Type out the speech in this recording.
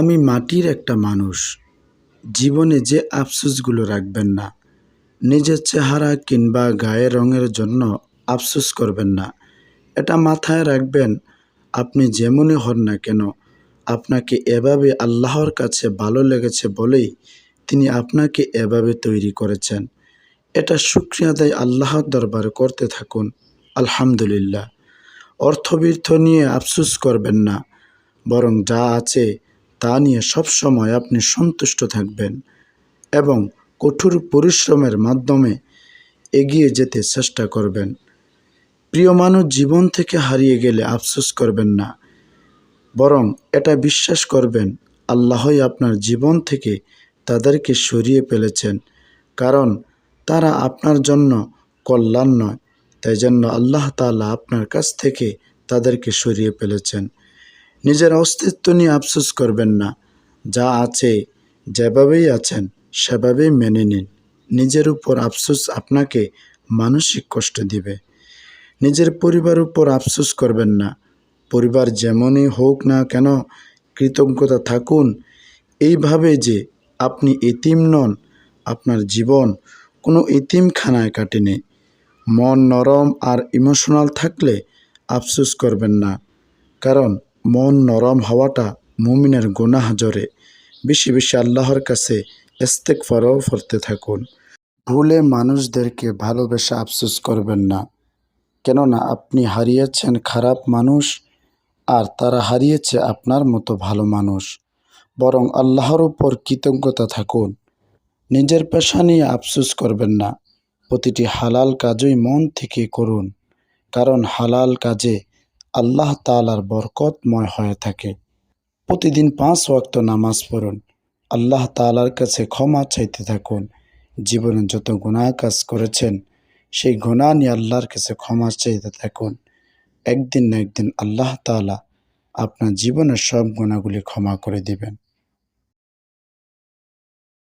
আমি মাটির একটা মানুষ। জীবনে যে আফসোসগুলো রাখবেন না, নিজের চেহারা কিংবা গায়ের রঙের জন্য আফসোস করবেন না। এটা মাথায় রাখবেন, আপনি যেমনই হন না কেন, আপনাকে এভাবে আল্লাহর কাছে ভালো লেগেছে বলেই তিনি আপনাকে এভাবে তৈরি করেছেন। এটা শুক্রিয়া দেয় আল্লাহর দরবারে করতে থাকুন, আলহামদুলিল্লাহ। অর্থবীর্থ নিয়ে আফসোস করবেন না, বরং যা আছে তা নিয়ে সবসময় আপনি সন্তুষ্ট থাকবেন এবং কঠোর পরিশ্রমের মাধ্যমে এগিয়ে যেতে চেষ্টা করবেন। প্রিয় মানুষ, জীবন থেকে হারিয়ে গেলে আফসোস করবেন না। বরং এটা বিশ্বাস করবেন, আল্লাহই আপনার জীবন থেকে তাদেরকে সরিয়ে ফেলেছেন। কারণ তারা আপনার জন্য কল্যাণ নয়, তাই জন্য আল্লাহ তাআলা আপনার কাছ থেকে তাদেরকে সরিয়ে ফেলেছেন। নিজের অস্তিত্ব নিয়ে আফসোস করবেন না। যা আছে, যেভাবেই আছেন, সেভাবেই মেনে নিন। নিজের উপর আফসোস আপনাকে মানসিক কষ্ট দিবে। নিজের পরিবার উপর আফসোস করবেন না। পরিবার যেমনই হোক না কেন, কৃতজ্ঞতা থাকুন। এইভাবে যে আপনি এতিম নন, আপনার জীবন কোনো এতিমখানায় কাটেনি। মন নরম আর ইমোশনাল থাকলে আফসোস করবেন না। কারণ মন নরম হওয়াটা মুমিনের গুনাহ জরে। বেশি বেশি আল্লাহর কাছে ইস্তেগফারও করতে থাকুন। ভুলে মানুষদেরকে ভালোবেসে আফসোস করবেন না। কেননা আপনি হারিয়েছেন খারাপ মানুষ, আর তারা হারিয়েছে আপনার মতো ভালো মানুষ। বরং আল্লাহর উপর কৃতজ্ঞতা থাকুন। নিজের পেশা নিয়ে আফসুস করবেন না। প্রতিটি হালাল কাজই মন থেকে করুন। কারণ হালাল কাজে আল্লাহ তালার বরকতময় হয়ে থাকে। প্রতিদিন পাঁচ ওয়াক্ত নামাজ পড়ুন। আল্লাহ তালার কাছে ক্ষমা চাইতে থাকুন। জীবনে যত গুণা কাজ করেছেন, সেই গুণা নিয়ে আল্লাহর কাছে ক্ষমা চাইতে থাকুন। একদিন না একদিন আল্লাহ তালা আপনার জীবনের সব গুণাগুলি ক্ষমা করে দিবেন।